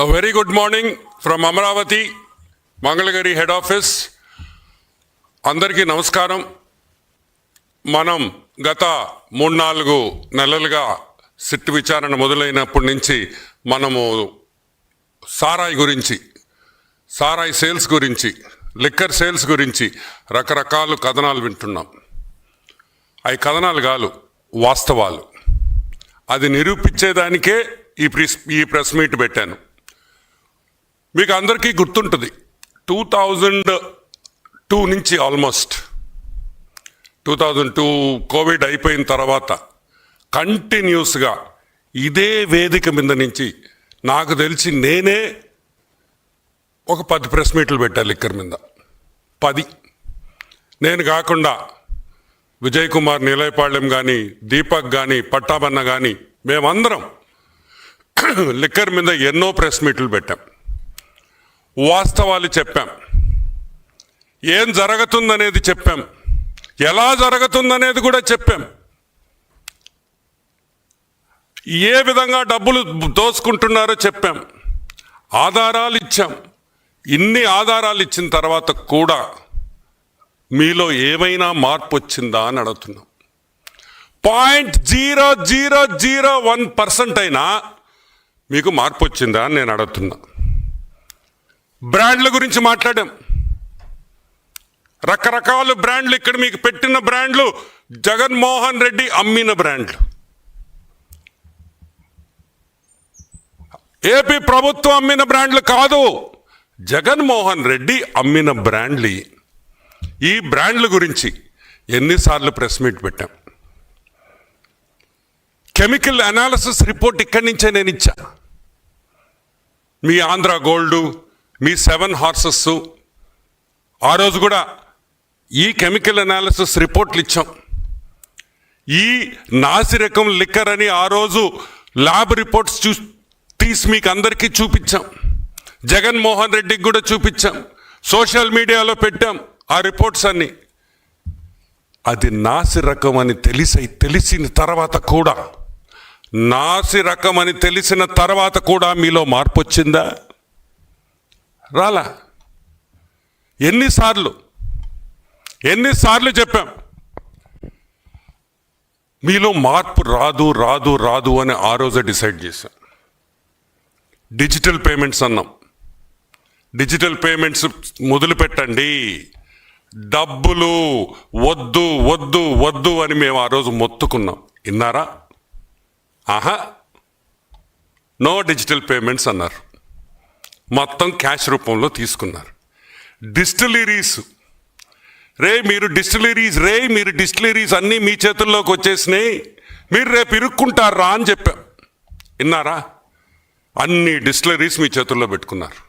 A very good morning from Amaravati Mangalagiri head office అందరికీ నమస్కారం. మనం గత మూడు నాలుగు నెలలుగా సిట్ విచారణ మొదలైనప్పటి నుంచి మనము సారాయి గురించి సారాయి సేల్స్ గురించి లిక్కర్ సేల్స్ గురించి రకరకాల కథనాలు వింటున్నాం. అవి కథనాలు కాదు వాస్తవాలు. అది నిరూపించేదానికే ఈ ప్రెస్ ఈ ప్రెస్ మీట్ పెట్టాను. మీకు అందరికీ గుర్తుంటుంది. టూ థౌజండ్ టూ నుంచి almost. Two thousand two covid అయిపోయిన తర్వాత కంటిన్యూస్గా ఇదే వేదిక మీద నుంచి నాకు తెలిసి నేనే ఒక పది ప్రెస్ మీట్లు పెట్టాను లిక్కర్ మీద. పది. నేను కాకుండా విజయ్ కుమార్ నిలయపాళ్యం కానీ దీపక్ కానీ పట్టాబన్న కానీ మేమందరం లిక్కర్ మీద ఎన్నో ప్రెస్ మీట్లు పెట్టాం. వాస్తవాలు చెప్పాం. ఏం జరుగుతుందనేది చెప్పాం. ఎలా జరుగుతుందనేది కూడా చెప్పాం. ఏ విధంగా డబ్బులు దోసుకుంటున్నారో చెప్పాం. ఆధారాలు ఇచ్చాం. ఇన్ని ఆధారాలు ఇచ్చిన తర్వాత కూడా మీలో ఏమైనా మార్పు వచ్చిందా అని అడుగుతున్నాం. Point zero zero zero one percent అయినా మీకు మార్పు వచ్చిందా అని నేను అడుగుతున్నా. బ్రాండ్ల గురించి మాట్లాడాం. రకరకాల బ్రాండ్లు ఇక్కడ మీకు పెట్టిన బ్రాండ్లు జగన్మోహన్ రెడ్డి అమ్మిన బ్రాండ్లు. ఏపీ ప్రభుత్వం అమ్మిన బ్రాండ్లు కాదు జగన్మోహన్ రెడ్డి అమ్మిన బ్రాండ్లు. ఈ బ్రాండ్ల గురించి ఎన్నిసార్లు ప్రెస్ మీట్ పెట్టాం. కెమికల్ అనాలిసిస్ రిపోర్ట్ ఇక్కడి నుంచే నేను ఇచ్చా. మీ ఆంధ్ర గోల్డు మీ సెవెన్ హార్సెస్. ఆ రోజు కూడా ఈ కెమికల్ అనాలిసిస్ రిపోర్ట్లు ఇచ్చాం. ఈ నాసిరకం లిక్కర్ అని ఆ రోజు ల్యాబ్ రిపోర్ట్స్ చూ తీసి మీకు అందరికీ చూపించాం జగన్మోహన్ రెడ్డికి కూడా చూపించాం. సోషల్ మీడియాలో పెట్టాం ఆ రిపోర్ట్స్ అన్ని. అది నాసి రకం అని తెలిసి తెలిసిన తర్వాత కూడా నాసి రకం అని తెలిసిన తర్వాత కూడా మీలో మార్పు వచ్చిందా? రాలా. ఎన్నిసార్లు ఎన్నిసార్లు చెప్పాం. మీలో మార్పు రాదు రాదు రాదు అని ఆ రోజే డిసైడ్ చేశాం. డిజిటల్ పేమెంట్స్ అన్నాం. డిజిటల్ పేమెంట్స్ మొదలు పెట్టండి. డబ్బులు వద్దు వద్దు వద్దు అని మేము ఆ రోజు మొత్తుకున్నాం. విన్నారా? ఆహా. నో డిజిటల్ పేమెంట్స్ అన్నారు. మొత్తం క్యాష్ రూపంలో తీసుకున్నారు. డిస్టిలరీస్. రే మీరు డిస్టిలరీస్ రే మీరు డిస్టిలరీస్ అన్నీ మీ చేతుల్లోకి వచ్చేసినాయి. మీరు రేపు ఇరుక్కుంటారా అని చెప్పాం. విన్నారా? అన్ని డిస్టిలరీస్ మీ చేతుల్లో పెట్టుకున్నారు.